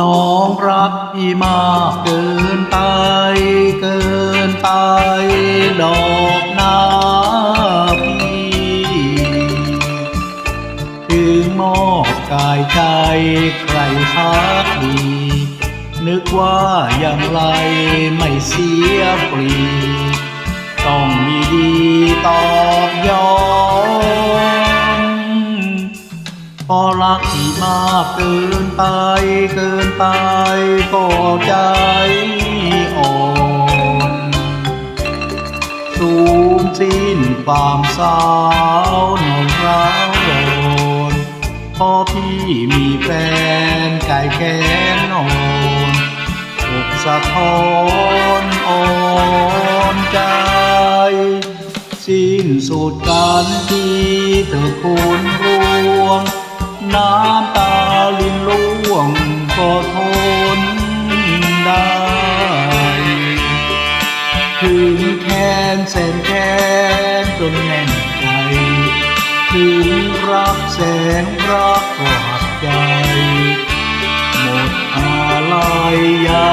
น้องรักพี่มากเกินไป เกินไป ดอกนาพี่ถึงมอบกายใจใครพักดี นึกว่าอย่างไรไม่เสียฟรีต้ รักที่มากเกินไปเกินไปก็ใจอ่อนสูญสิ้นความสาวนอนร้าวโดนพอพี่มีแฟนไก่แก้นนอนอกสะท้อนอ่อนใจสิ้นสุดการที่เธอคุณรวง น้ำตาลินล่วงก็ทนได้ ถึงแค้นแสนแค้นจนแน่นใจถึงรักแสนรักก็หักใจ หมดอะไรใหญ่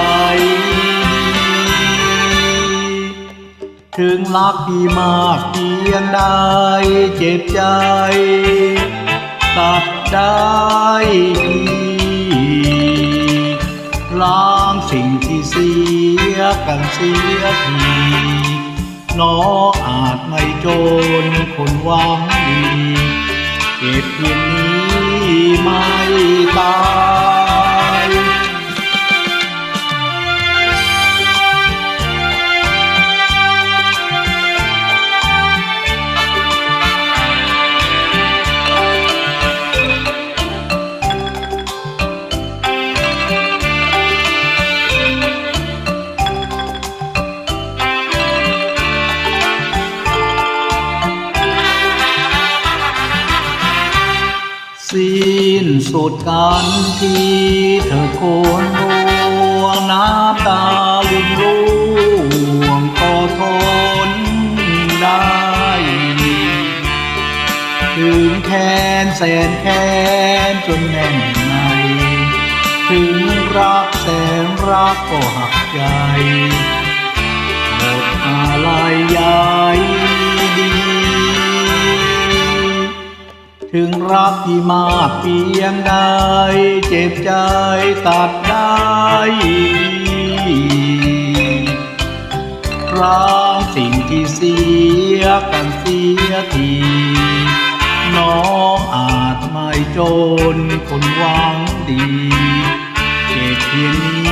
ถึงรักพี่มากเพียงใดเจ็บใจตัด ได้ดีล้างสิ่งที่เสียกันเสียทีน้ออาจไม่โจรคนหวังดี เก็บเพียงนี้ไม่ตาย สิ้นสุดกันที่เธอโคนร่วงน้ำตาลินร่วงก็ทนได้ถึงแค้นแสนแค้นจนแน่นใน ถึงรักแสนรักก็หักใจหมดอะไรใหญ่ ถึงรักที่มากเพียงใดเจ็บใจตัดได้ร้างสิ่งที่เสียกันเสียทีน้องอาจไม่จนคนหวังดี เจ็บเพียงนี้